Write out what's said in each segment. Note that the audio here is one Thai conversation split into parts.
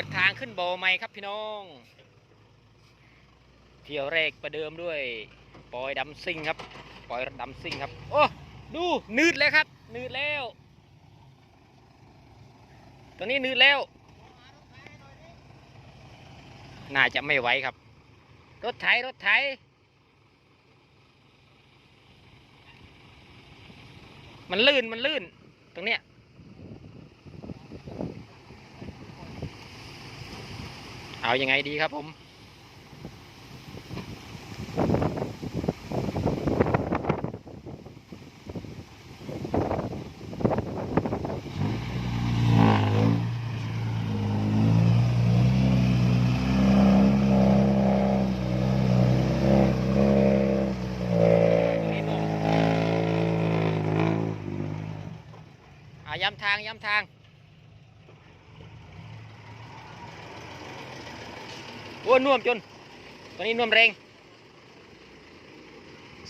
ปิดทางขึ้นโบใหม่ครับพี่น้อง เที่ยวแรกประเดิมด้วยปอยดำซิ่งครับปอยดำซิ่งครับ โอ้ดูนืดเลยครับ นืดแล้วตัวนี้นืดแล้ว น่าจะไม่ไหวครับ รถไถรถไถมันลื่นมันลื่น ตรงเนี้ย เอายังไงดีครับผมอ่างย้ำทางางย้ำทางโอ้น่วมจนตอนนี้น่วมแรง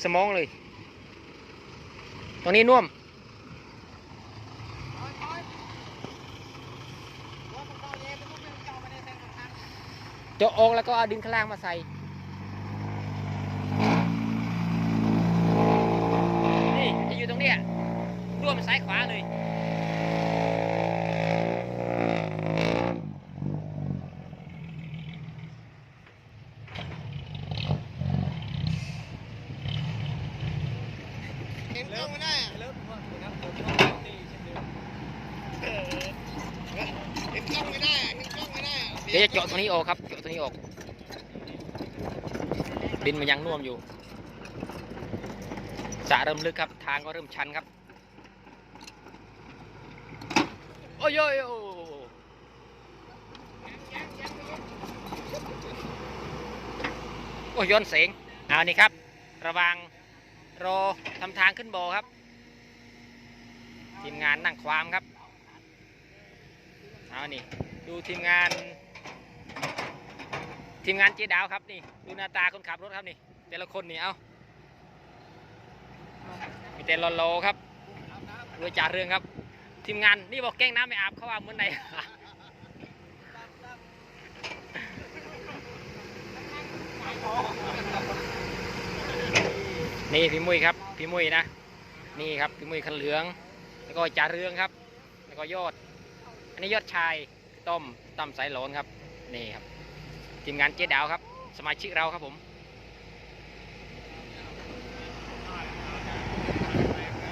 สมองเลยตรงนี้น่วมเจาะออกแล้วก็เอาดินข้างล่างมาใส่นี่จะอยู่ตรงเนี้ยร่วมซ้ายขวาเลย ห็นกล้องไม่ได้อะเลิกว่าครับผมนี่เช่นเดิมเห็นกล้องไม่ได้อะเห็นกล้องไม่ได้อะเดี๋ยวจะเจาะตรงนี้ออกครับเจาะตรงนี้ออก ดินมันยังน่วมอยู่สระเริ่มลึกครับ ทางก็เริ่มชันครับ โอ้ยโอ้ยโอ้ยโอ้ยย้อนเสียงเอานี่ครับ ระวัง รอทำทางขึ้นโบครับ ทีมงานนั่งความครับเอานี่ดูทีมงาน ทีมงานเจดาวครับนี่ดูหน้าตาคนขับรถครับนี่ แต่ละคนนี่เอามีแต่โลครับรวยจ่าเรื่องครับ ทีมงานนี่บอกแกล้งน้ำไม่อาบเขาอาเมื่อไหร่ นี่พี่มุ้ยครับพี่มุ้ยนะ นี่ครับพี่มุ้ยคันเหลือง แล้วก็จ่าเรืองครับ แล้วก็ยอด อันนี้ยอดชายต้มต้มสายหลนครับนี่ครับทีมงานเจ๊ดาวครับ สมาชิกเราครับผม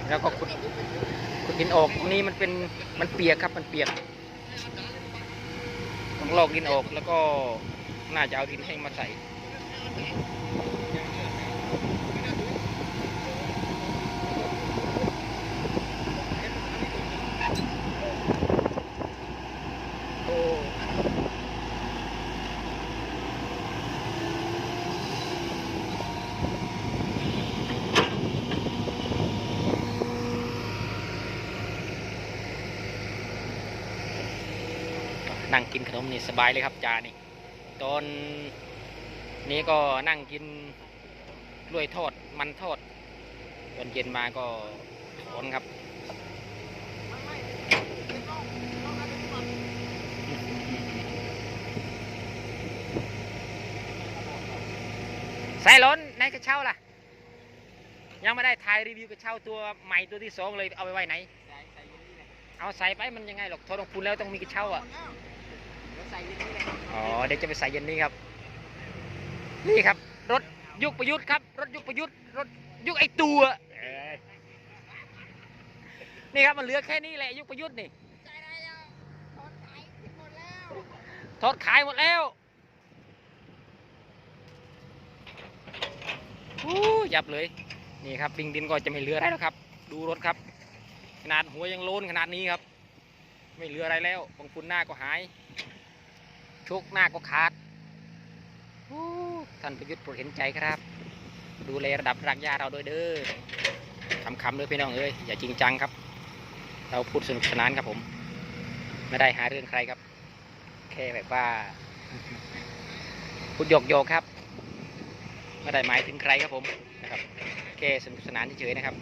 แล้วก็ขุดขุดดินออกตรงนี้มันเป็นมันเปียกครับมันเปียกต้องลอกดินออกแล้วก็น่าจะเอาดินแห้งมาใส่ นั่งกินขนมนี่สบายเลยครับจานี่ตอนนี้ก็นั่งกินกล้วยทอดมันทอดตอนเย็นมาก็ถอนครับใสายล้นในกระเช้าล่ะ ยังไม่ได้ถ่ายรีวิวกระเช้าตัวใหม่ตัวที่สองเลยเอาไปไว้ไหน เอาใส่ไปมันยังไงหรอกทอดลงพูนแล้วต้องมีกระเช้าอะ ใส่อย่างนี้เลยอ๋อเดี๋ยวจะไปใส่เย็นนี้ครับ นี่ครับ รถยุคประยุทธ์ครับ รถยุคประยุทธ์รถยุคไอตัวนี่ครับมันเหลือแค่นี้แหละยุคประยุทธ์นี่ใจได้แล้วถอนขายหมดแล้วทอดขายหมดแล้วอู้ยับเลย นี่ครับดิงดินก็จะไม่เหลืออะไรแล้วครับ ดูรถครับ ขนาดหัวยังโลนขนาดนี้ครับ ไม่เหลืออะไรแล้วบางฝุ่นหน้าก็หาย ชคหน้าก็ขาดท่านประยุทธ์โปรดเห็นใจครับ ดูแลระดับรากหญ้าเราด้วยเด้อคำๆเลยพี่น้องเอ้ยอย่าจริงจังครับ เราพูดสนุกสนานครับผม ไม่ได้หาเรื่องใครครับ แค่แบบว่า พูดหยอกโยกครับ ไม่ได้หมายถึงใครครับผมนะครับแค่สนุกสนานเฉยๆนะครับ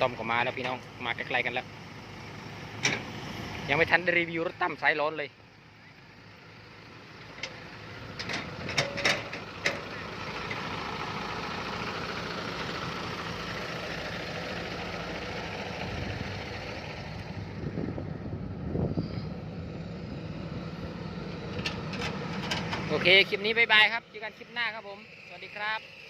ต้อมก็มาแล้วพี่น้องมาใกล้ๆกันแล้ว ยังไม่ทันได้รีวิวรถตั้มสายร้อนเลย โอเค คลิปนี้บายบายครับเจอกันคลิปหน้าครับผม สวัสดีครับ